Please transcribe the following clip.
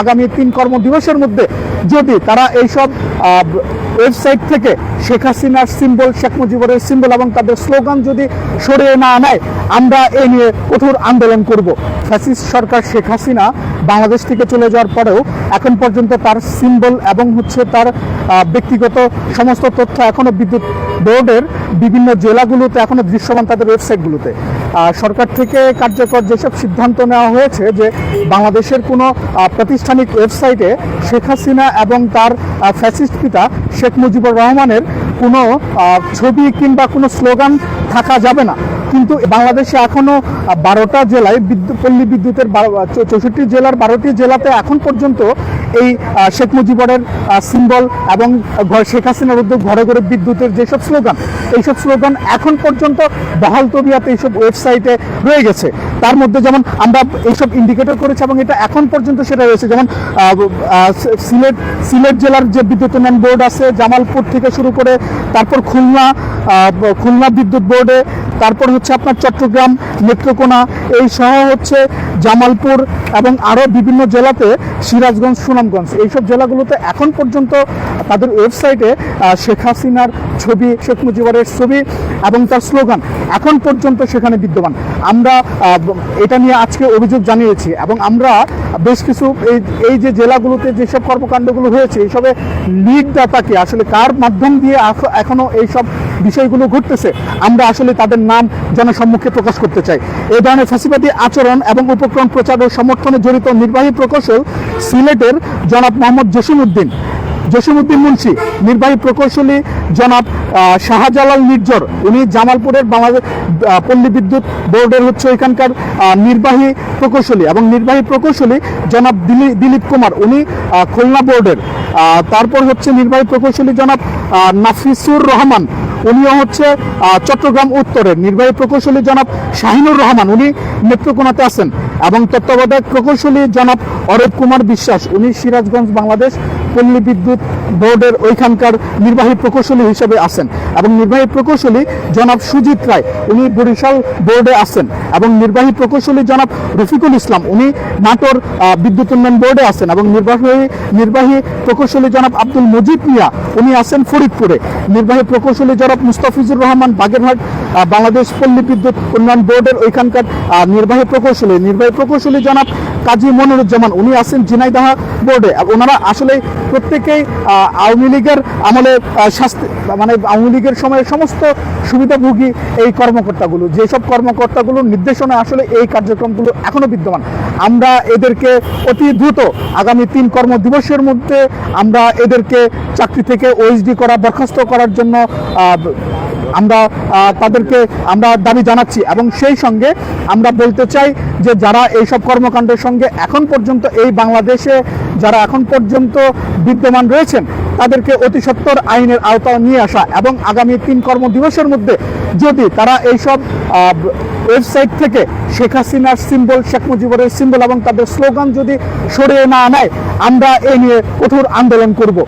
আগামী তিন কর্মদিবসের মধ্যে যদি তারা এইসব ওয়েবসাইট থেকে শেখ হাসিনার সিম্বল শেখ মুজিবুরের সিম্বল এবং তাদের স্লোগান যদি সরিয়ে না আনায় আমরা এ নিয়ে কঠোর আন্দোলন করব। ফ্যাসিস্ট সরকার শেখ হাসিনা বাংলাদেশ থেকে চলে যাওয়ার পরেও এখন পর্যন্ত তার সিম্বল এবং হচ্ছে তার ব্যক্তিগত সমস্ত তথ্য এখনও বিদ্যুৎ বোর্ডের বিভিন্ন জেলাগুলোতে এখনও দৃশ্যমান তাদের ওয়েবসাইটগুলোতে সরকার থেকে কার্যকর যেসব সিদ্ধান্ত নেওয়া হয়েছে যে বাংলাদেশের কোনো প্রাতিষ্ঠানিক ওয়েবসাইটে শেখ হাসিনা এবং তার ফ্যাসিস্ট পিতা শেখ মুজিবুর রহমানের কোনো ছবি কিংবা কোনো স্লোগান থাকা যাবে না। কিন্তু বাংলাদেশে এখনও বারোটা জেলায় বিদ্যুৎ, পল্লী বিদ্যুতের চৌষট্টি জেলার বারোটি জেলাতে এখন পর্যন্ত এই শেখ মুজিবরের সিম্বল এবং শেখ হাসিনার উদ্যোগ, ঘরে ঘরে বিদ্যুতের যেসব স্লোগান, এইসব স্লোগান এখন পর্যন্ত বহাল তবিয়াতে এইসব ওয়েবসাইটে রয়ে গেছে। তার মধ্যে যেমন আমরা এইসব ইন্ডিকেটর করেছি এবং এটা এখন পর্যন্ত সেটা রয়েছে। যেমন সিলেট সিলেট জেলার যে বিদ্যুৎ উন্নয়ন বোর্ড আছে, জামালপুর থেকে শুরু করে তারপর খুলনা খুলনা বিদ্যুৎ বোর্ডে, তারপর হচ্ছে আপনার চট্টগ্রাম, নেত্রকোনা, এই সহ হচ্ছে জামালপুর এবং আরও বিভিন্ন জেলাতে সিরাজগঞ্জ, সুনামগঞ্জ। এইসব জেলাগুলোতে এখন পর্যন্ত তাদের ওয়েবসাইটে শেখ হাসিনার ছবি, শেখ মুজিবরের ছবি এবং তার স্লোগান এখন পর্যন্ত সেখানে বিদ্যমান। আমরা এটা নিয়ে আজকে অভিযোগ জানিয়েছি এবং আমরা বেশ কিছু এই এই যে জেলাগুলোতে যেসব কর্মকাণ্ডগুলো হয়েছে, এইসবে লিড ডাটাকে আসলে কার মাধ্যম দিয়ে এখ- এখনও এইসব বিষয়গুলো ঘটতেছে, আমরা আসলে তাদের নাম জনসম্মুখে প্রকাশ করতে চাই। এই ধরনের ফাঁসিবাদী আচরণ এবং উপক্রম প্রচার ও সমর্থনে জড়িত নির্বাহী প্রকৌশল সিলেটের জনাব মোহাম্মদ জসিমউদ্দিন। জসিমউদ্দিন মুন্সি, নির্বাহী প্রকৌশলী জনাব শাহজালাল নির্জর উনি জামালপুরের বাংলাদেশ পল্লী বিদ্যুৎ বোর্ডের হচ্ছে এখানকার নির্বাহী প্রকৌশলী এবং নির্বাহী প্রকৌশলী জনাব দিলীপ দিলীপ কুমার। উনি খুলনা বোর্ডের। তারপর হচ্ছে নির্বাহী প্রকৌশলী জনাব নাফিসুর রহমান। উনিও হচ্ছে চট্টগ্রাম উত্তরের নির্বাহী প্রকৌশলী জনাব শাহিনুর রহমান। উনি নেত্রকোনাতে আছেন। এবং তত্ত্বাবধায়ক প্রকৌশলী জনাব অরব কুমার বিশ্বাস। উনি সিরাজগঞ্জ, বাংলাদেশ পল্লী বিদ্যুৎ বোর্ডের ওইখানকার নির্বাহী প্রকৌশলী হিসেবে আছেন এবং নির্বাহী প্রকৌশলী জনাব সুজিত রায়, উনি বরিশাল বোর্ডে আছেন এবং নির্বাহী প্রকৌশলী জনাব রফিকুল ইসলাম, উনি নাটোর বিদ্যুৎ উন্নয়ন বোর্ডে আছেন এবং নির্বাহী নির্বাহী প্রকৌশলী জনাব আব্দুল মজিদ মিয়া, উনি আছেন ফরিদপুরে। নির্বাহী প্রকৌশলী জনাব মুস্তাফিজুর রহমান বাগেরহাট বাংলাদেশ পল্লী বিদ্যুৎ উন্নয়ন বোর্ডের ওইখানকার নির্বাহী প্রকৌশলী। নির্বাহী প্রকৌশলী জনাব কাজী মনিরুজ্জামান, উনি আছেন ঝিনাইদহ বোর্ডে। ওনারা আসলে প্রত্যেকেই আওয়ামী লীগের আমলে শাস্তি মানে আওয়ামী লীগের সময়ে সমস্ত সুবিধাভোগী এই কর্মকর্তাগুলো, যেসব কর্মকর্তাগুলো নির্দেশনা আসলে এই কার্যক্রমগুলো এখনও বিদ্যমান। আমরা এদেরকে অতি দ্রুত আগামী তিন কর্মদিবসের মধ্যে আমরা এদেরকে চাকরি থেকে ওএসডি করা, বরখাস্ত করার জন্য আমরা তাদেরকে আমরা দাবি জানাচ্ছি। এবং সেই সঙ্গে আমরা বলতে চাই যে যারা এইসব কর্মকাণ্ডের সঙ্গে এখন পর্যন্ত এই বাংলাদেশে যারা এখন পর্যন্ত বিদ্যমান রয়েছেন, তাদেরকে অতি সত্বর আইনের আওতায় নিয়ে আসা এবং আগামী তিন কর্মদিবসের মধ্যে যদি তারা এইসব ওয়েবসাইট থেকে শেখ হাসিনার সিম্বল, শেখ মুজিবুরের সিম্বল এবং তাদের স্লোগান যদি সরিয়ে না নেয়, আমরা এ নিয়ে কঠোর আন্দোলন করব।